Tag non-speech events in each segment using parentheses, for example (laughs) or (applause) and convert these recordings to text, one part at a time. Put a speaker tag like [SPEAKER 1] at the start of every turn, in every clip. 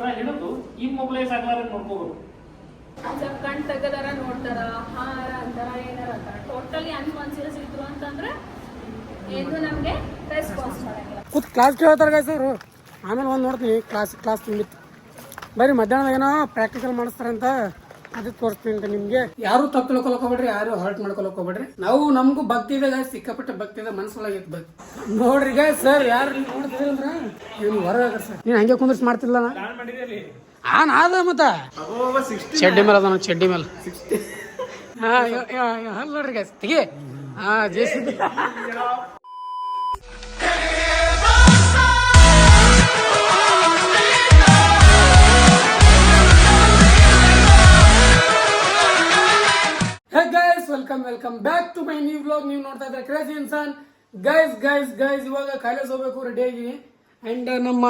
[SPEAKER 1] ದಿನ ಹಿಡಿದು ಈ ಮೊಬೈಲ್ ಸಾಕ್ಲಾರ ನೋಡ್ಕೋಬೇಕು
[SPEAKER 2] ಅಜ್ಜ ಕಣ್ ತೆಗದಾರ ನೋಡ್ತಾರ ಹಾರ ಅಂತಾರ ಏನಾರ ಅಂತಾರ. ಟೋಟಲಿ ಅನ್ಕಾನ್ಸಿಯಸ್ ಇದ್ರು ಅಂತಂದ್ರೆ ಏನು ನಮಗೆ ರೆಸ್ಪಾನ್ಸ್ ಮಾಡಂಗಿಲ್ಲ.
[SPEAKER 3] ಕೂತ್ ಕ್ಲಾಸ್ ಕೇಳ್ತಾರೆ ಅವರು. ಆಮೇಲೆ ಒಂದು ನೋಡ್ತೀನಿ ಕ್ಲಾಸ್ ಕ್ಲಾಸ್ ತುಂಬಿತ್ತು. ಬರೀ ಮಧ್ಯಾಹ್ನ ಏನೋ ಪ್ರಾಕ್ಟಿಕಲ್ ಮಾಡಿಸ್ತಾರಂತ. ಅದು ತೋರಿಸ್ತೀನಿ ಅಂತ ನಿಮಗೆ. ಯಾರು ತಪ್ಪು ಹೋಗ್ಬೇಡ್ರಿ ಯಾರು ಹರ್ಟ್ ಮಾಡ್ಕೊಳಕ್ ಹೋಗ್ಬೇಡ್ರಿ ನಾವು ನಮಗೂ ಭಕ್ತಿ ಇದೆ ಗಾಯ್ಸ್ ಸಿಕ್ಕಾಪಟ್ಟೆ ಭಕ್ತಿ ಇದೆ ಮನಸ್ಸೊಳಗೆ ಭಕ್ತಿ. ನೋಡ್ರಿ ಗಾಯ್ ಸರ್ ಯಾರು ನೋಡ್ತಿದ್ರಂದ್ರ ನೀವು ಹೊರಗೆ ಸರ್ ನೀನು ಹಂಗೆ ಕುಂದ್ರಿಸ್ ಮಾಡ್ತಿಲ್ಲ ನಾ? ಆದ ಮತ್ತ? ಚಡ್ಡಿ ಮೇಲೆ ಅದ ಚಡ್ಡಿ ಮೇಲೆ. ಹಾ ನೋಡ್ರಿ ಗಾಯ್ಸ್ ತೆಗಿ. ಹಾ ಜೇಸಿ ಹೇ (laughs) welcome back to my new vlog ನೀವು ನೋಡ್ತಾ ಇದ್ರೆ ಕ್ರೇಜಿ ಇನ್ಸಾನ್ ಗೈಸ್ ಗೈಸ್ ಗೈಸ್ ಇವಾಗ ಕಾಲೇಜ್ ಹೋಗ್ಬೇಕು ರೆಡಿ ಆಗಿನಿ ಆ್ಯಂಡ್ ನಮ್ಮ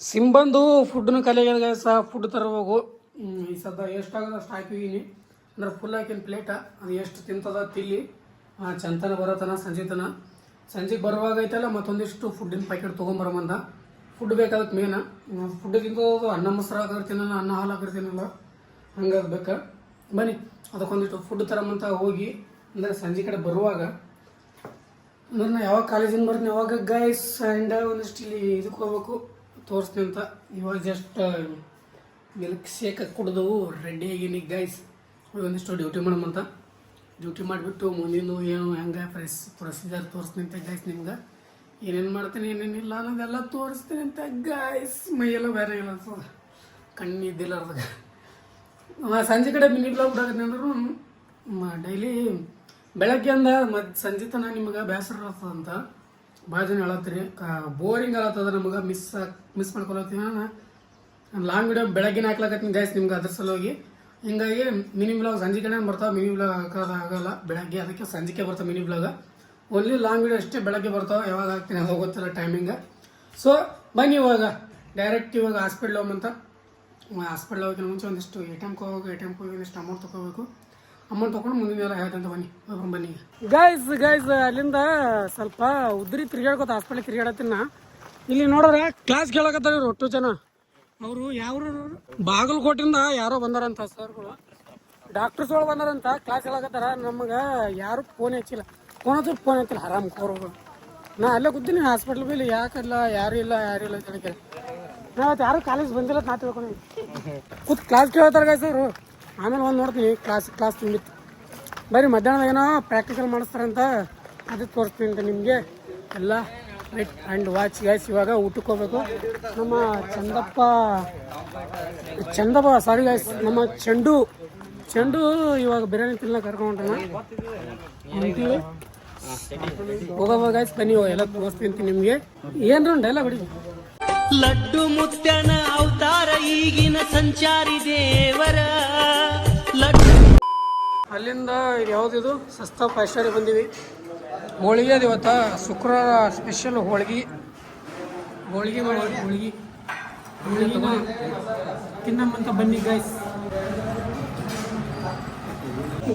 [SPEAKER 3] ಸಿಂಬಂದು ಫುಡ್ನ ಕಲಿಯಾಗ ಗೈಸ್ ಫುಡ್ ತರಬೇಕು. ಈ ಸದ್ದ ಎಷ್ಟಾಗದ ಅಷ್ಟು ಹಾಕಿದ್ದೀನಿ ಅಂದ್ರೆ ಫುಲ್ ಹಾಕಿನ ಪ್ಲೇಟ ಅದು ಎಷ್ಟು ತಿಂತದ ತಿಲ್ಲಿ ಚಂತನ ಬರೋತನ ಸಂಜೆತನ ಸಂಜೆಗೆ ಬರುವಾಗ ಐತಲ್ಲ, ಮತ್ತೊಂದಿಷ್ಟು ಫುಡ್ಡಿನ ಪ್ಯಾಕೆಟ್ ತೊಗೊಂಬರಮಂದ ಫುಡ್ ಬೇಕಾದಕ್ಕೆ ಮೇನ ಫುಡ್ ತಿಂತದ ಅನ್ನ, ಮೊಸರು ಹಾಕಿರ್ತೀನಲ್ಲ ಅನ್ನ ಹಾಲು ಹಾಕಿರ್ತೀನಲ್ಲ ಬೇಕಾ. ಬನ್ನಿ ಅದಕ್ಕೊಂದಿಷ್ಟು ಫುಡ್ ತರಮಂತ ಹೋಗಿ, ಅಂದರೆ ಸಂಜೆ ಕಡೆ ಬರುವಾಗ. ಅಂದ್ರೆ ನಾ ಯಾವಾಗ ಕಾಲೇಜಿಂದ ಬರ್ತೀನಿ ಯಾವಾಗ ಗೈಸ್ ಆ್ಯಂಡ್ ಒಂದಿಷ್ಟು ಇಲ್ಲಿ ಇದಕ್ಕೆ ಹೋಗ್ಬೇಕು, ತೋರಿಸ್ತೀನಿ ಅಂತ. ಇವಾಗ ಜಸ್ಟ್ ಮಿಲ್ಕ್ ಶೇಕ್ ಕುಡಿದು ರೆಡಿ ಆಗೀನಿ ಗೈಸ್ ಒಂದಿಷ್ಟು ಡ್ಯೂಟಿ ಮಾಡಮಂತ ಡ್ಯೂಟಿ ಮಾಡಿಬಿಟ್ಟು ಮುಂದಿನ ಏನು, ಹೆಂಗೆ ಪ್ರೆಸ್ ಪ್ರೊಸೀಜರ್ ತೋರಿಸ್ತೀನಿ ಅಂತ ಗೈಸ್ ನಿಮ್ಗೆ. ಏನೇನು ಮಾಡ್ತೀನಿ ಏನೇನಿಲ್ಲ ಅನ್ನೋದೆಲ್ಲ ತೋರಿಸ್ತೀನಿ ಅಂತ ಗೈಸ್ ಮೈಯೆಲ್ಲ ಬೇರೆ ಇಲ್ಲ ಅರ್ದಾಗ ಮ- ಸಂಜೆ ಕಡೆ ಮಿನಿ ಬ್ಲಾಗ್ ಬಿಡಾಕತ್ತೀನಿ ಅಂದ್ರು ಡೈಲಿ ಬೆಳಗ್ಗೆ ಅಂದ ಮತ್ತು ಸಂಜೆ ತನ ನಿಮಗೆ ಬೇಸರ ಅಂತ ಭಾಳ ಜನ ಹೇಳತ್ತೀರಿ. ಬೋರಿಂಗ್ ಹೇಳತ್ತದ ನಮಗೆ ಮಿಸ್ ಮಿಸ್ ಮಾಡ್ಕೊಳತ್ತೀನಿ ನಾನು. ಲಾಂಗ್ ವಿಡಿಯೋ ಬೆಳಗ್ಗೆ ಹಾಕ್ಲಾಕತ್ತೀನಿ ಗೈಸ್ ನಿಮ್ಗೆ ಅದ್ರ ಸಲುವಾಗಿ. ಹಿಂಗಾಗಿ ಮಿನಿ ಬ್ಲಾಗ್ ಸಂಜೆ ಕಡೆ ಬರ್ತಾವೆ ಮಿನಿ ಬ್ಲಾಗ್ ಹಾಕೋದಾಗಲ್ಲ ಬೆಳಗ್ಗೆ ಅದಕ್ಕೆ ಸಂಜೆಗೆ ಬರ್ತಾವೆ mini vlog only long video ಅಷ್ಟೇ ಬೆಳಗ್ಗೆ ಬರ್ತಾವೆ, ಯಾವಾಗ ಹಾಕ್ತೀನಿ ಅದು ಗೊತ್ತಿಲ್ಲ ಟೈಮಿಂಗ್ ಸೊ ಬನ್ನಿ ಇವಾಗ ಡೈರೆಕ್ಟ್ ಇವಾಗ ಹಾಸ್ಪಿಟ್ಲ್ ಹೋಗಂತ ಹಾಸ್ಪಿಟ್ಲ್ ಹೋಗಿ ಮುಂಚೆ ಒಂದಿಷ್ಟು ಎ ಟಿ ಎಮ್ಗೆ ಹೋಗಬೇಕು ಎ ಟಿ ಎಮ್ಗೆ ಹೋಗಿ ಒಂದಿಷ್ಟು ಅಮೌಂಟ್ ತೊಗೋಬೇಕು. ಅಮೌಂಟ್ ತೊಗೊಂಡು ಮುಂದಿನ ಎಲ್ಲ ಹೇಳ್ತಂತ ಬನ್ನಿ ಹೋಗ್ಬರೋಣ ಬನ್ನಿ ಗೈಸ್ ಗೈಸ್ ಅಲ್ಲಿಂದ ಸ್ವಲ್ಪ ಉದ್ರಿ ತಿರ್ಗಾಡ್ಕೊತ ಹಾಸ್ಪಿಟ್ಲ್ ತಿರ್ಗಾಡತ್ತಿನ ಇಲ್ಲಿ ನೋಡ್ರೆ ಕ್ಲಾಸ್ ಕೇಳಕತ್ತಾರ ಇವ್ರು ಒಟ್ಟು ಜನ. ಅವರು ಯಾರು ಬಾಗಲಕೋಟಿಂದ ಯಾರೋ ಬಂದಾರಂತ ಸರ್ಗಳು ಡಾಕ್ಟರ್ಸ್ ಒಳಗೆ ಬಂದಾರಂತ ಕ್ಲಾಸ್ ಕೇಳಕತ್ತಾರ. ನಮಗೆ ಯಾರು ಫೋನ್ ಹೆಚ್ಚಿಲ್ಲ. ಫೋನ್ ಹಚ್ಚಿ ಫೋನ್ ಹಚ್ಚಿಲ್ಲ. ಆರಾಮ್ ಕೋರ್ಗಳು ನಾ ಅಲ್ಲೇ ಕೂತೀನಿ ಹಾಸ್ಪಿಟ್ಲ್ ಬಲ್ಲಿ ಯಾಕಲ್ಲ, ಯಾರು ಇಲ್ಲ ಯಾರು ಇಲ್ಲ ಅಂತ ಹೇಳಿ ನಾ ಅವತ್ತು ಯಾರು ಕಾಲೇಜ್ ಬಂದಿಲ್ಲ ನಾ ತಿಳ್ಕೊಂಡು. ಕೂತ್ ಕ್ಲಾಸ್ ಕೇಳ್ತಾರೆ ಗಾಯ್ಸ್ ಅವರು ಆಮೇಲೆ ಒಂದು ನೋಡ್ತೀನಿ ಕ್ಲಾಸ್ ಕ್ಲಾಸ್ ತುಂಬಿತ್ತು. ಬರೀ ಮಧ್ಯಾಹ್ನ ಏನೋ ಪ್ರಾಕ್ಟಿಕಲ್ ಮಾಡಿಸ್ತಾರಂತ ಅದು ತೋರಿಸ್ತೀನಿ ಅಂತ ನಿಮಗೆ. ಎಲ್ಲ ರೈಟ್ ಆ್ಯಂಡ್ ವಾಚ್ ಗಾಯ್ಸ್ ಇವಾಗ ಊಟಕ್ಕೆ ಹೋಗ್ಬೇಕು. ನಮ್ಮ ಚಂದಪ್ಪ ಚಂದಪ್ಪ ಸಾರಿ ಗಾಯ್ಸ್ ನಮ್ಮ ಚೆಂಡು. ಚೆಂಡು ಇವಾಗ ಬಿರಿಯಾನಿ ತಿನ್ನ ಕರ್ಕೊಂಡ್ರಣ ಅಂತೀವಿ. ಹೋಗೋವಾಗ ಬನ್ನಿ ಎಲ್ಲ ತೋರಿಸ್ತೀನಿ ನಿಮಗೆ. ಏನ್ರ ಡೈಲಾಗ್ ಬಿಡಿ
[SPEAKER 4] ಲಡ್ಡು ಮುತ್ತಣ ಅವತಾರ ಈಗಿನ ಸಂಚಾರಿ ದೇವರ. ಲಡ್ಡು
[SPEAKER 3] ಅಲ್ಲಿಂದ ಯಾವುದಿದು? ಸಸ್ತಾ ಫೈವ್ ಬಂದೀವಿ. ಹೋಳಿಗೆ ಅದು ಇವತ್ತ ಶುಕ್ರವಾರ ಸ್ಪೆಷಲ್ ಹೋಳಿಗೆ. ಹೋಳಿಗೆ ಮಾಡಿ ಹೋಳಿಗೆ. ಹೋಳಿಗೆ ತಿನ್ನಮ್ಮಂತ ಬನ್ನಿ ಗೈಸ್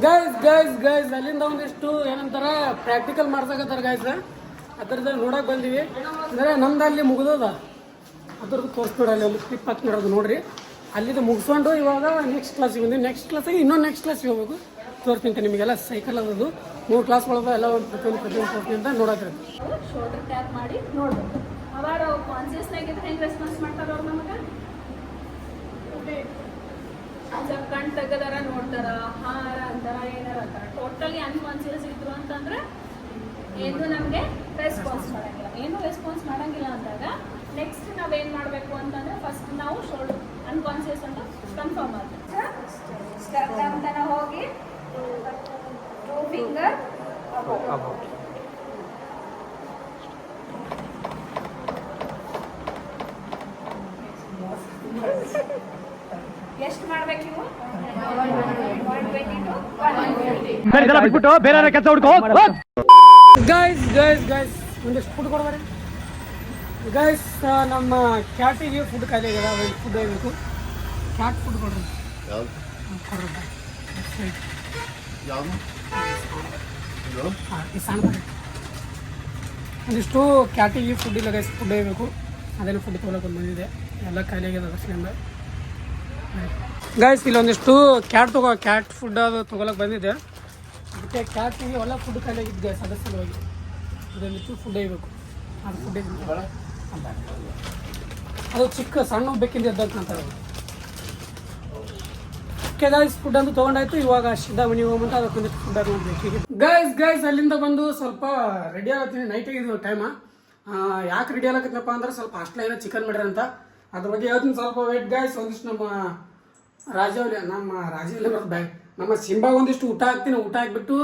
[SPEAKER 3] ಗೈಸ್ ಗೈಸ್ ಗೈಸ್ ಅಲ್ಲಿಂದ ಒಂದಿಷ್ಟು ಏನಂತಾರ ಪ್ರಾಕ್ಟಿಕಲ್ ಮಾಡ್ಸಕತ್ತಾರ ಗೈಸ್ ಅದ್ರದ್ದು ನೋಡಕ್ ಬಂದೀವಿ. ಅಂದ್ರೆ ನಮ್ದು ಅಲ್ಲಿ ಮುಗ್ದದ. ಅದ್ರದ್ದು ತೋರಿಸ್ಬಿಡ ಅಲ್ಲಿ ಒಂದು ಕ್ಲಿಪ್ ನೋಡೋದು ನೋಡ್ರಿ. ಅಲ್ಲಿದ್ದು ಮುಗಿಸ್ಕೊಂಡು ಇವಾಗ ನೆಕ್ಸ್ಟ್ ಕ್ಲಾಸಿಗೆ ಬಂದು ನೆಕ್ಸ್ಟ್ ಕ್ಲಾಸಿಗೆ ಇನ್ನೊಂದು ನೆಕ್ಸ್ಟ್ ಕ್ಲಾಸಿಗೆ ಹೋಗ್ಬೇಕು. ತೋರಿಸ್ತೀನಿ ನಿಮಗೆಲ್ಲ ಸೈಕಲ್ ಅದದು ಮೂರು ಕ್ಲಾಸ್ ಒಳಗೆ ಎಲ್ಲ ಒಂದು ಪ್ರತಿಯೊಂದು ಪ್ರತಿಯೊಂದು ತೋರ್ತೀನಿ ಅಂತ ನೋಡೋದ್ರಿ.
[SPEAKER 2] ಶೋಲ್ಡರ್ ಟ್ಯಾಪ್ ಮಾಡಿ ನೋಡ್ಬೇಕು. ಅವಾಗ ಅವ್ರು ಕಾನ್ಸಿಯಸ್ನಾಗಿದ್ರೆ ಹೆಂಗೆ ರೆಸ್ಪಾನ್ಸ್ ಮಾಡ್ತಾರೆ ಅವ್ರು ನಮಗೆ? ಕಣ್ ತೆಗದಾರ ನೋಡ್ತಾರ ಹಾರ ಅಂತಾರ ಏನಾರ ಅಂತಾರ. ಟೋಟಲಿ ಅನ್ಕಾನ್ಸಿಯಸ್ ಇದ್ರು ಅಂತಂದ್ರೆ ಏನು ನಮಗೆ ರೆಸ್ಪಾನ್ಸ್ ಮಾಡಂಗಿಲ್ಲ. ಏನು ರೆಸ್ಪಾನ್ಸ್ ಮಾಡಂಗಿಲ್ಲ ಅಂದಾಗ ನೆಕ್ಸ್ಟ್ ನಾವು ನಾವೇನು ಮಾಡಬೇಕು ಅಂತಂದ್ರೆ ಫಸ್ಟ್ ನಾವು ಶೋಲ್ಡರ್ ಅನ್ಕಾನ್ಸಿಯಸ್ ಅಂತ ಕನ್ಫರ್ಮ್ ತನ ಹೋಗಿ ಟೂ ಫಿಂಗರ್ ಎಷ್ಟು ಮಾಡ್ಬೇಕು ನೀವು?
[SPEAKER 1] ಬಿಟ್ಬಿಟ್ಟು ಬೇರೆ ಕೆಲಸ ಹುಡ್ಕೋ
[SPEAKER 3] ಗೈಸ್ ಗೈಸ್ ಗೈಸ್ ಒಂದಿಷ್ಟು ಫುಡ್ ಕೊಡ್ಬಾರಿ ಗೈಸ್ ನಮ್ಮ ಕ್ಯಾಟಿಗೆ ಫುಡ್ ಖಾಲಿ ಆಗ್ಯದ ಫುಡ್ ಆಗಬೇಕು ಕ್ಯಾಟ್ ಫುಡ್ ಕೊಡ್ರಿ. ಒಂದಿಷ್ಟು ಕ್ಯಾಟಿಗೆ ಫುಡ್ ಇಲ್ಲ ಗೈಸ್ ಫುಡ್ ಆಗಬೇಕು ಅದೇನು ಫುಡ್ ತೊಗೊಳಕ್ಕೆ ಬಂದಿದೆ. ಎಲ್ಲ ಖಾಲಿ ಆಗ್ಯದ ಗೈಸ್ ಗಾಯ್ಸ್ ಇಲ್ಲೊಂದಿಷ್ಟು ಕ್ಯಾಟ್ ತಗೋ ಕ್ಯಾಟ್ ಫುಡ್ ಅದು ತೊಗೊಳಕ್ಕೆ ಬಂದಿದೆ. ಅದಕ್ಕೆ ಕ್ಯಾಟಿಗೆ ಎಲ್ಲ ಫುಡ್ ಖಾಲಿ ಆಗಿದ್ದು ಗೈಸ್ ಅದ್ರ ಸಲುವಾಗಿ. ಇದೊಂದಿಷ್ಟು ಫುಡ್ ಒಯ್ಬೇಕು ಅದು ಫುಡ್ ಅದು ಚಿಕ್ಕ ಸಣ್ಣ ಬೇಕಿಂದ ಎದ್ದಂತ ಅಂತಾರೆ ಓಕೆ ಗಾಯ್ಸ್ ಫುಡ್ ಅಂತ ತೊಗೊಂಡಾಯ್ತು. ಇವಾಗ ಸಿದ್ಧ ಮನೆಗೆ ಹೋಗ್ಬಿಟ್ಟು ಅದಕ್ಕೊಂದು ಫುಡ್ ಅದು ಗೈಸ್ ಗೈಸ್ ಅಲ್ಲಿಂದ ಬಂದು ಸ್ವಲ್ಪ ರೆಡಿ ಆಗತ್ತೀನಿ. ನೈಟ್ ಇದು ಟೈಮ ಯಾಕೆ ರೆಡಿ ಆಗತ್ತಪ್ಪ ಅಂದ್ರೆ ಸ್ವಲ್ಪ ಹಾಸ್ಟೆಲ್ ಏನೋ ಚಿಕನ್ ಮಾಡ್ಯಾರ ಅಂತ. ಅದ್ರ ಬಗ್ಗೆ ಹೇಳ್ತೀನಿ ಸ್ವಲ್ಪ ವೇಟ್ ಗೈಸ್ ಒಂದಿಷ್ಟು ನಮ್ಮ ರಾಜೀವ್ ನಮ್ಮ ರಾಜೀವ್ ಬ್ಯಾಗ್ ನಮ್ಮ ಸಿಂಬಾ ಒಂದಿಷ್ಟು ಊಟ ಹಾಕ್ತೀನಿ. ಊಟ ಹಾಕ್ಬಿಟ್ಟು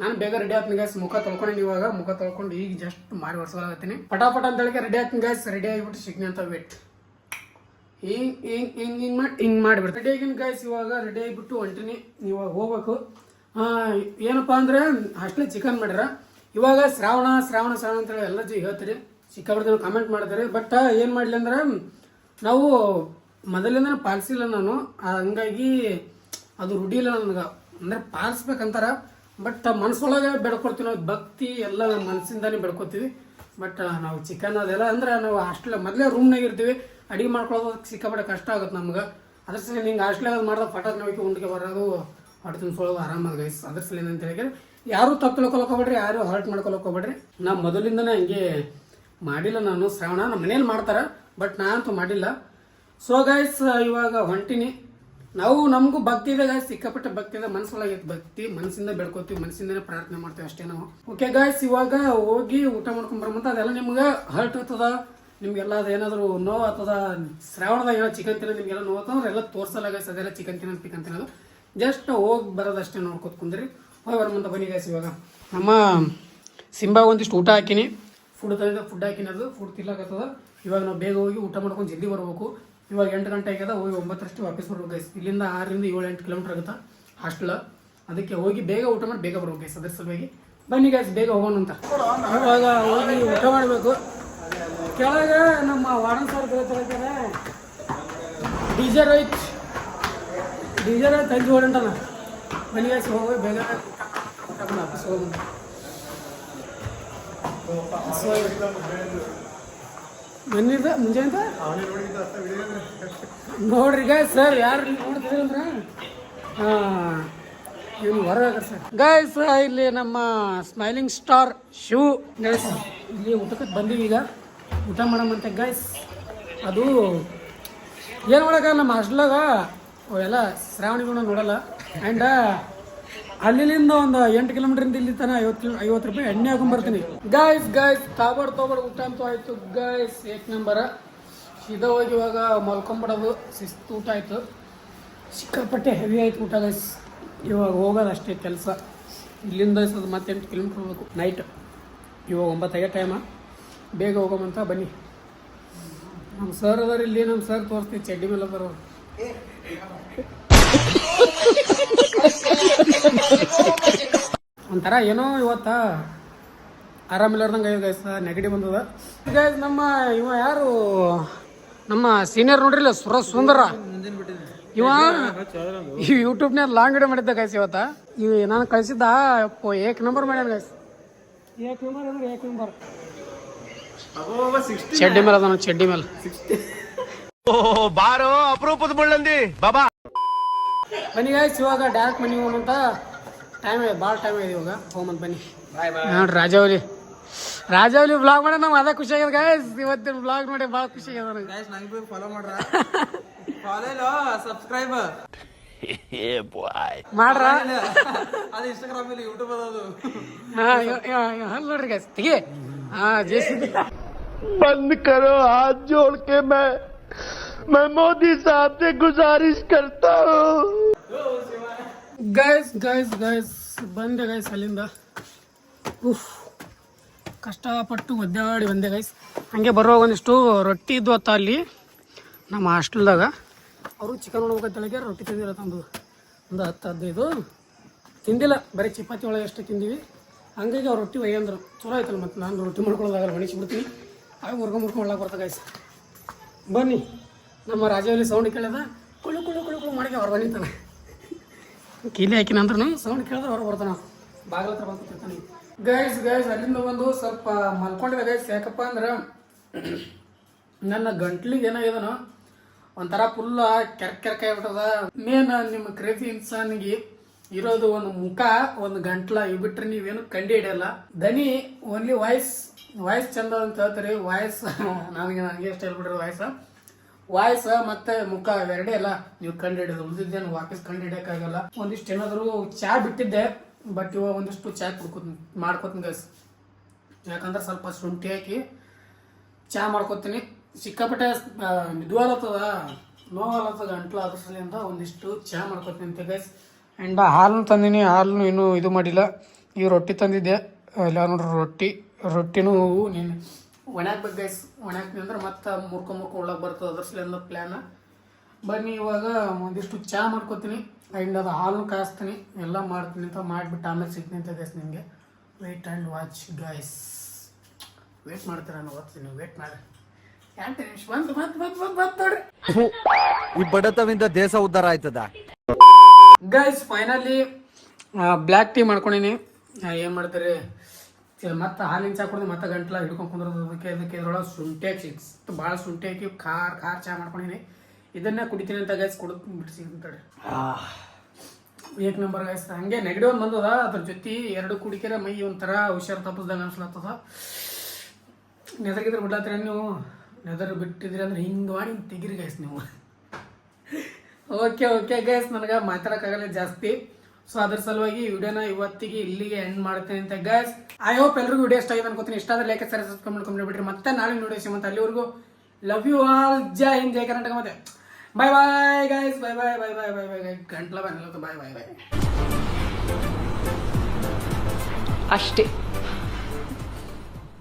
[SPEAKER 3] ನಾನು ಬೇಗ ರೆಡಿ ಆಗ್ತೀನಿ ಗ್ಯಾಸ್ ಮುಖ ತೊಳ್ಕೊಂಡು ಇವಾಗ. ಮುಖ ತೊಳ್ಕೊಂಡು ಈಗ ಜಸ್ಟ್ ಮಾಡಿ ವರ್ಷಲಾಗತ್ತೀನಿ ಪಟಾಪಟ ಅಂತ ಹೇಳಿ ರೆಡಿ ಆಗ್ತೀನಿ ಗ್ಯಾಸ್ ರೆಡಿ ಆಗಿಬಿಟ್ಟು ಸಿಗ್ನಿ ಅಂತ ವೇಟ್ ಹಿಂಗ್ ಹಿಂಗ್ ಹಿಂಗ್ ಹಿಂಗ್ ಮಾಡಿ, ಹಿಂಗೆ ರೆಡಿ ಆಗಿನ ಗ್ಯಾಸ್ ಇವಾಗ. ರೆಡಿ ಆಗಿಬಿಟ್ಟು ಹೊಂಟಿನಿ. ಇವಾಗ ಹೋಗ್ಬೇಕು. ಏನಪ್ಪ ಅಂದ್ರೆ ಅಷ್ಟೇ ಚಿಕನ್ ಮಾಡ್ಯಾರ ಇವಾಗ ಶ್ರಾವಣ ಶ್ರಾವಣ ಶ್ರಾವಣ ಅಂತೇಳಿ ಎಲ್ಲ ಜಿ ಹೇಳ್ತೀರಿ. ಸಿಕ್ಕಾಬಿಡ್ತೀನಿ ಕಮೆಂಟ್ ಮಾಡ್ತಾರೆ ಬಟ್ ಏನು ಮಾಡಲಿ ಅಂದ್ರೆ ನಾವು ಮೊದಲಿಂದ ಪಾಲಿಸಿಲ್ಲ ನಾನು. ಹಂಗಾಗಿ ಅದು ರುಡಿಲ್ಲ ಇಲ್ಲ ನನಗೆ. ಅಂದ್ರೆ ಪಾಲಿಸ್ಬೇಕಂತಾರ. ಬಟ್ ಮನಸ್ಸೊಳಗೆ ಬೆಡ್ಕೊಡ್ತೀವಿ ನಾವು. ಭಕ್ತಿ ಎಲ್ಲ ಮನಸ್ಸಿಂದಾನೇ ಬೆಡ್ಕೊತೀವಿ ಬಟ್ ನಾವು ಚಿಕನ್ ಅದೆಲ್ಲ ಅಂದ್ರೆ ನಾವು ಹಾಸ್ಟೆಲ್ ಮೊದಲೇ ರೂಮ್ನಾಗ ಇರ್ತೀವಿ. ಅಡಿಗೆ ಮಾಡ್ಕೊಳ್ಳೋದು ಸಿಕ್ಕಾಪಟ್ಟೆ ಕಷ್ಟ ಆಗುತ್ತೆ ನಮ್ಗೆ. ಅದ್ರ ಸಲ ನಿಂಗೆ ಹಾಸ್ಟೆಲ್ ಮಾಡಿದ ಪಟಾಕ್ ನಾವು ಉಂಡಿಗೆ ಬರೋದು ಹೊಟ್ಟೆ ತುಂಬಿಸ್ಕೊಳ್ಳೋದು ಆರಾಮಾಗಿ ಗೈಸ್ ಅದ್ರ ಸಲ ಏನಂತ ಹೇಳಿದ್ರೆ, ಯಾರು ತಪ್ಪು ತಿಳ್ಕೊಳಕೋಬೇಡ್ರಿ ಯಾರು ಹರ್ಟ್ ಮಾಡ್ಕೊಳಕೋಬೇಡ್ರಿ ನಾ ಮೊದಲಿಂದನೇ ಹಂಗೆ ಮಾಡಿಲ್ಲ ನಾನು. ಶ್ರಾವಣ ನಮ್ಮ ಮನೇಲಿ ಮಾಡ್ತಾರೆ ಬಟ್ ನಾನಂತೂ ಮಾಡಿಲ್ಲ. ಸೊ ಗೈಸ್ ಇವಾಗ ಹೊಂಟಿನಿ. ನಾವು ನಮಗೂ ಭಕ್ತಿ ಇದೆ ಗಾಯ್ಸ್ ಸಿಕ್ಕಾಪಟ್ಟೆ ಭಕ್ತಿ ಇದೆ ಮನಸ್ಸೊಳಗೆ ಭಕ್ತಿ ಮನಸ್ಸಿಂದ ಬೆಳ್ಕೊತೀವಿ ಮನಸ್ಸಿಂದನೇ ಪ್ರಾರ್ಥನೆ ಮಾಡ್ತೀವಿ ಅಷ್ಟೇ ನಾವು. ಓಕೆ ಗಾಯ್ಸ್ ಇವಾಗ ಹೋಗಿ ಊಟ ಮಾಡ್ಕೊಂಡ್ ಬರಮಂತ ಅದೆಲ್ಲ ನಿಮ್ಗೆ ಹರ್ಟ್ ಆಗ್ತದ ನಿಮ್ಗೆಲ್ಲ ಅದೇನಾದ್ರು ನೋವು ಆಗ್ತದ ಶ್ರಾವಣದಾಗ ಏನೋ ಚಿಕನ್ ತಿನ್ನೋದು ನಿಮ್ಗೆಲ್ಲ ನೋವು ಅಂತಂದ್ರೆ ಎಲ್ಲ ತೋರ್ಸಲ್ಲ ಗಾಯ್ಸ್ ಅದೆಲ್ಲ ಚಿಕನ್ ತಿನ್ನೋದು ಚಿಕನ್ ತಿನ್ನೋದು. ಜಸ್ಟ್ ಹೋಗಿ ಬರೋದಷ್ಟೇ ನೋಡ್ಕೊತ ಕುಂದ್ರಿ. ಹೋಗಿ ಬರಮಂತ ಬನ್ನಿ ಗಾಯ್ಸ್ ಇವಾಗ. ನಮ್ಮ ಸಿಂಬಾ ಒಂದಿಷ್ಟು ಊಟ ಹಾಕಿನಿ. ಫುಡ್ ತಂದ ಫುಡ್ ಹಾಕಿನದು ಫುಡ್ ತಿನ್ಲಾಕತ್ತದ ಇವಾಗ ನಾವು ಬೇಗ ಹೋಗಿ ಊಟ ಮಾಡ್ಕೊಂಡು ಜಲ್ದಿ ಬರಬೇಕು. ಇವಾಗ ಎಂಟು ಗಂಟೆ ಆಗ್ಯದ, ಹೋಗಿ ಒಂಬತ್ತರಷ್ಟು ವಾಪಸ್ ಬರ್ಬೇಕು ಗೈಸ್ ಇಲ್ಲಿಂದ ಆರರಿಂದ ಏಳು, ಎಂಟು ಕಿಲೋಮೀಟರ್ ಆಗುತ್ತಾ? ಹಾಸ್ಟೆಲ್ ಅದಕ್ಕೆ ಹೋಗಿ ಬೇಗ ಊಟ ಮಾಡಿ ಬೇಗ ಬರ್ಬೇಕು ಗೈಸ್ ಅದ್ರ ಸಲುವಾಗಿ. ಬನ್ನಿ ಗೈಸ್ ಬೇಗ ಹೋಗೋಣ ಅಂತ. ಇವಾಗ ಹೋಗಿ ಊಟ ಮಾಡಬೇಕು. ಕೆಳಗೆ ನಮ್ಮ ವಾರ್ಡನ್ ಸರ್ ಕರೀತಾರೆ D J Rohit D J ತಂಗಿ ಬನ್ನಿ ಗೈಸ್ ಹೋಗಿ ಬೇಗ ವಾಪಸ್ ಹೋಗೋಣ ಬಂದಿದ್ದ ಮುಂಜಾನೆ ನೋಡ್ರಿ ಗಾಯ್ ಸರ್ ಯಾರು ನೋಡ್ತಿದ್ರಂದ್ರ ಇವ್ನು ಹೊರಗೆ ಸರ್ ಗಾಯ್ಸ್ ಇಲ್ಲಿ ನಮ್ಮ ಸ್ಮೈಲಿಂಗ್ ಸ್ಟಾರ್ ಶಿವ್. ಗಾಯ್ಸ್ ಇಲ್ಲಿ ಊಟಕ್ಕೆ ಬಂದೀವಿ ಈಗ. ಊಟ ಮಾಡಮಂತೆ ಗಾಯ್ಸ್ ಅದು ಏನು ಮಾಡಕ ನಮ್ಮ ಹಾಸ್ಟೆಲಾಗ ಅವೆಲ್ಲ ಶ್ರಾವಣಿಗಳನ್ನ ನೋಡಲ್ಲ. ಆ್ಯಂಡ್ ಅಲ್ಲಿಂದ ಒಂದು ಎಂಟು ಕಿಲೋಮೀಟರ್ ಇಲ್ಲಿ ತನಕ ಐವತ್ತು ಕಿಲೋ ಐವತ್ತು ರೂಪಾಯಿ ಎಣ್ಣೆ ಹಾಕೊಂಡ್ಬರ್ತೀನಿ ಗಾಯ್ಸ್ ಗಾಯ್ಸ್ ತಾಬಡ್ ತಾಬಾಡ್ ಊಟ ಅಂತೂ ಆಯ್ತು ಗಾಯ್ಸ್ ಏಕ್ ನಂಬರ ಸೀದಾ ಹೋಗಿ ಇವಾಗ ಮಲ್ಕೊಂಬಿಡೋದು ಶಿಸ್ತು ಊಟ ಆಯ್ತು ಸಿಕ್ಕಾಪಟ್ಟೆ ಹೆವಿ ಆಯ್ತು ಊಟ ಗಾಯ್ಸ್ ಇವಾಗ ಹೋಗೋದು ಅಷ್ಟೇ ಕೆಲಸ ಇಲ್ಲಿಂದ ಅದು ಮತ್ತೆ ಎಂಟು ಕಿಲೋಮೀಟ್ರ್ ಹೋಗ್ಬೇಕು ನೈಟ್ ಇವಾಗ ಒಂಬತ್ತಾಗೆ ಟೈಮ ಬೇಗ ಹೋಗೋಮಂತ ಬನ್ನಿ ನಮ್ಮ ಸರ್ ಅದಾರ ಇಲ್ಲಿ ನಮ್ಮ ಸರ್ ತೋರಿಸ್ತೀವಿ ಚಡ್ಡಿ ಮೇಲೆ ಅದಾರ ಒಂಥರ ಏನೋ ಇವತ್ತ ಆರಾಮಿಲ್ಲಾರ್ದಂಗೆ ಗೈಸ್ ನೆಗಡಿ ಬಂದದ. ಗೈಸ್ ನಮ್ಮ ಇವ ಯಾರು? ನಮ್ಮ ಸೀನಿಯರ್ ನೋಡ್ರಿಲ್ಲ ಸುರ ಸುಂದರ. ಇವ ಈ ಯೂಟ್ಯೂಬ್ನಾಗ ಲಾಂಗ್ ವಿಡಿಯೋ ಮಾಡಿದ್ದ ಗೈಸ್ ಇವತ್ತ. ಇವ ನಾನು ಕಳಿಸಿದ್ದ ಏಕ್ ನಂಬರ್ ಮಾಡ್ಯಾನ ಗೈಸ್ ಏಕ್ ನಂಬರ್ ಅಂದ್ರೆ ಏಕ್ ನಂಬರ್ ಚಡ್ಡಿ ಮೇಲೆ ಅದ ಚಡ್ಡಿ ಮೇಲೆ.
[SPEAKER 5] ಬಾರೋ ಅಪರೂಪದ ಮುಳ್ಳಂದಿ. ಬಾಬಾ.
[SPEAKER 3] ಬನ್ನಿ ಗೈಸ್ ಇವಾಗ ಡೈರೆಕ್ಟ್ ಮನೆಗೆ ಹೋಗಂತ ಟೈಮ್ ಇದೆ ಭಾಳ ಟೈಮ್ ಇದೆ ಇವಾಗ ಹೋಗಂತ ಬನ್ನಿ ನೋಡ್ರಿ ರಾಜಾವಲಿ ರಾಜಾವಲಿ ಬ್ಲಾಗ್ ಮಾಡ ನಾವು ಅದ ಖುಷಿ ಆಗ್ಯದ ಗೈಸ್ ಇವತ್ತಿನ ಬ್ಲಾಗ್ ನೋಡಿ ಭಾಳ ಖುಷಿ ಆಗ್ಯದ ನನಗೆ
[SPEAKER 6] ಗೈಸ್ ನಂಗೆ ಫಾಲೋ ಮಾಡ್ರ ಫಾಲೋ ಇಲ್ಲ ಸಬ್ಸ್ಕ್ರೈಬ್
[SPEAKER 3] ಮಾಡ್ರ
[SPEAKER 6] ಅದು ಇನ್ಸ್ಟಾಗ್ರಾಮ್ ಇಲ್ಲ ಯೂಟ್ಯೂಬ್ ಅದದು
[SPEAKER 3] ಹಾ ಹಲ್ ನೋಡ್ರಿ ಗೈಸ್ ತೆಗಿ ಹಾ ಜೇಸಿ
[SPEAKER 5] बंद करो हाथ जोड़ के मैं मैं मोदी साहब से गुजारिश करता हूँ
[SPEAKER 3] ಗೈಸ್ ಗೈಸ್ ಗೈಸ್ ಬಂದೆ ಗೈಸ್ ಅಲ್ಲಿಂದ ಉಫ್ ಕಷ್ಟಪಟ್ಟು ಒದ್ದಾಡಿ ಬಂದೆ ಗೈಸ್ ಹಂಗೆ ಬರೋ ಒಂದಿಷ್ಟು ರೊಟ್ಟಿ ಇದ್ದು ಅತ್ತ ಅಲ್ಲಿ ನಮ್ಮ ಹಾಸ್ಟೆಲ್ದಾಗ ಅವರು ಚಿಕನ್ ನೋಡ್ಬೇಕಂತ ಹೇಳಿಗೆ ರೊಟ್ಟಿ ತಿಂದಿಲ್ಲ ತಂದು ಒಂದು ಹತ್ತು ಹದಿನೈದು ತಿಂದಿಲ್ಲ ಬರೀ ಚಪಾತಿ ಒಳಗೆ ಅಷ್ಟೇ ತಿಂದೀವಿ ಹಂಗಾಗಿ ಅವ್ರು ರೊಟ್ಟಿ ಒಯ್ಯಂದ್ರು ಚಲೋ ಆಯ್ತಲ್ಲ ಮತ್ತು ನಾನು ರೊಟ್ಟಿ ಮಾಡ್ಕೊಳ್ಳೋದಾಗಲ್ಲ ಬಿಡ್ತೀನಿ ಆಗ ಮುರ್ಗ ಒಳಗೆ ಬರ್ತಾ ಗೈಸ್ ಬನ್ನಿ ನಮ್ಮ ರಾಜವಲ್ಲಿ ಸೌಂಡ್ ಕೇಳಿದ ಕುಳು ಕುಳು ಕುಳು ಕುಳು ಮಾಡಿ ಅವ್ರು ಬಂದಿತ್ತಾನೆ ಕೀಲಿ ಹಾಕಿನ ಅಂದ್ರೂ ಸೌಂಡ್ ಕೇಳಿದ್ರೆ ಹೊರ ಬರ್ತಾನ. ಬಾಗಿಲ ಹತ್ರ ಬಂದ್ಕೊತಿರ್ತಾನೆ ಗೈಸ್ ಗೈಸ್ ಅಲ್ಲಿಂದ ಒಂದು ಸ್ವಲ್ಪ ಮಲ್ಕೊಂಡಿದೆ ಗೈಸ್ ಯಾಕಪ್ಪ ಅಂದ್ರೆ ನನ್ನ ಗಂಟ್ಲಿಗೆ ಏನಾಗಿದನು ಒಂಥರ ಫುಲ್ ಕೆರೆ ಕೆರ್ಕ ಆಗ್ಬಿಟ್ಟದ. ಮೇನ್ ನಿಮ್ಮ ಕ್ರೇಜಿ ಇನ್ಸಾನ್ಗೆ ಇರೋದು ಒಂದು ಮುಖ, ಒಂದು ಗಂಟ್ಲ ಇವ್ ಬಿಟ್ರೆ ನೀವೇನು ಕಂಡು ಹಿಡಿಯಲ್ಲ. ದನಿ ಓನ್ಲಿ ವಾಯ್ಸ್ ವಾಯ್ಸ್ ಚಂದ ಅಂತ ಹೇಳ್ತಾರೆ. ವಾಯ್ಸ್ (laughs) ನನಗೆ ನನಗೆ ಇಷ್ಟ ಹೇಳ್ಬಿಡ್ರಿ ವಾಯ್ಸ್ ವಾಯ್ಸ್ ಮತ್ತೆ ಮುಖ ಎರಡೇ ಅಲ್ಲ. ನೀವು ಕಂಡು ಹಿಡಿಯೋದು ಉಳಿದಿದ್ದೇನು ವಾಪಸ್ ಕಂಡು ಹಿಡಿಯಕ್ಕಾಗಲ್ಲ ಒಂದಿಷ್ಟು ಏನಾದರೂ ಚಾ ಬಿಟ್ಟಿದ್ದೆ ಬಟ್ ಇವಾಗ ಒಂದಿಷ್ಟು ಚಾ ಕುಡ್ಕೋತೀನಿ ಮಾಡ್ಕೋತೀನಿ ಗೈಸ್ ಯಾಕಂದ್ರೆ ಸ್ವಲ್ಪ ಶುಂಠಿ ಹಾಕಿ ಚಾ ಮಾಡ್ಕೊತೀನಿ. ಸಿಕ್ಕಾಪಟ್ಟೆ ಆ, ಮಿದುವಾಲತ್ತದ ನೋವಾಲತ್ತದ ಗಂಟ್ಲು ಅದ್ರ ಸಲಿಂದ ಒಂದಿಷ್ಟು ಚಾ ಮಾಡ್ಕೊತೀನಿ ಅಂತ ಗೈಸ್ ಆ್ಯಂಡ್ ಹಾಲನ್ನು ತಂದಿನಿ. ಹಾಲನ್ನು ಇನ್ನೂ ಇದು ಮಾಡಿಲ್ಲ. ಈ ರೊಟ್ಟಿ ತಂದಿದ್ದೆ. ಇಲ್ಲ ನೋಡ್ರಿ ರೊಟ್ಟಿ. ರೊಟ್ಟಿನೂ ನೀನು ಒಣಾಕ್ಬೇಕು ಗೈಸ್ ಒಣಾಕ್ತೀನಿ ಅಂದ್ರೆ ಮತ್ತೆ ಮುರ್ಕೊ ಮುರ್ಕೊ ಒಳಗೆ ಬರ್ತದೆ ಅದ್ರ ಸಲಿಂದ ಪ್ಲ್ಯಾನ ಬನ್ನಿ ಇವಾಗ ಒಂದಿಷ್ಟು ಚಾ ಮಾಡ್ಕೊತೀನಿ. ಆ್ಯಂಡ್ ಅದು ಹಾಲು ಕಾಯಿಸ್ತೀನಿ. ಎಲ್ಲ ಮಾಡ್ತೀನಿ ಅಂತ ಮಾಡಿಬಿಟ್ಟು ಆಮೇಲೆ ಸಿಗ್ತೀನಿ ಅಂತ ಗೈಸ್ ನಿಮಗೆ wait and watch guys wait ಮಾಡ್ತೀರ ನಾನು ಓದ್ತೀನಿ ವೇಟ್ ಮಾಡಿ.
[SPEAKER 7] ಈ ಬಡತವಿಂದ ದೇಶ ಉದ್ಧಾರ ಆಯ್ತದ?
[SPEAKER 3] ಗೈಸ್ ಫೈನಲಿ ಬ್ಲ್ಯಾಕ್ ಟೀ ಮಾಡ್ಕೊಂಡಿನಿ. ಏನು ಮಾಡ್ತಾರೆ? ಮತ್ತೆ ಹಾಲಿನ ಚಾ ಕುಡಿದು ಮತ್ತೆ ಗಂಟ್ಲ ಹಿಡ್ಕೊಂಡು ಕುಂದ್ರದು ಅದಕ್ಕೆ ಇದ್ರೊಳಗೆ ಶುಂಠಿ ಹಾಕಿ ಸಿಕ್ಸ್ತು ಭಾಳ ಶುಂಠಿ ಹಾಕಿ ಖಾರ ಖಾರ ಚಾ ಮಾಡ್ಕೊಂಡಿನಿ. ಇದನ್ನೇ ಕುಡಿತೀನಿ ಅಂತ ಗೈಸ್ ಕುಡಿದು ಬಿಡಿಸಿ ಅಂತೇಳಿ. ಏಕ್ ನಂಬರ್ ಗೈಸ್ ಹಂಗೆ ನೆಗಡಿ ಒಂದು ಬಂದದ ಅದ್ರ ಜೊತೆ ಎರಡು ಕುಡಿಕೆರೆ ಮೈ ಒಂಥರ ಹುಷಾರು ತಪ್ಪಿಸ್ದಂಗೆ ಅನ್ಸ್ಲತ್ತದ. ನೆದರ್ಗಿದ್ರೆ ಬಿಡ್ಲತ್ತೀರ ನೀವು. ನೆದರ್ ಬಿಟ್ಟಿದ್ರಿ ಅಂದ್ರೆ ಹಿಂಗೆ ಮಾಡಿ ಹಿಂಗ್ ತೆಗಿರಿ ಗೈಸ್ ನೀವು. (laughs) ಓಕೆ ಓಕೆ ಗೈಸ್ ನನಗೆ ಮಾತಾಡೋಕ್ಕಾಗಲ್ಲ ಜಾಸ್ತಿ. ಸೊ ಅದ್ರ ಸಲುವಾಗಿ ವಿಡಿಯೋನ ಇವತ್ತಿಗೆ ಇಲ್ಲಿಗೆ ಎಂಡ್ ಮಾಡ್ತೀನಿ ಅಂತ ಗೈಸ್ ಐ ಹೋಪ್ ಎಲ್ಲರಿಗೂ ವಿಡಿಯೋ ಇಷ್ಟ ಆಗಿದೆ ಅನ್ಕೋತೀನಿ. ಇಷ್ಟ ಆದ್ರೆ ಲೈಕ್ ಸರಿ ಸಬ್ಸ್ಕ್ರೈಬ್ ಮಾಡ್ಕೊಂಡು ಬಿಡ್ರಿ. ಮತ್ತೆ ನಾಳೆ ವಿಡಿಯೋ ಸಿಮಂತ ಅಲ್ಲಿವರೆಗೂ ಲವ್ ಯು ಆಲ್ ಜೈ ಹಿಂದ್, ಜೈ ಕರ್ನಾಟಕ ಮತ್ತೆ. Bye bye guys bye bye bye bye bye bye ಗಂಟ್ಲ bye bye bye
[SPEAKER 8] ಅಷ್ಟೇ.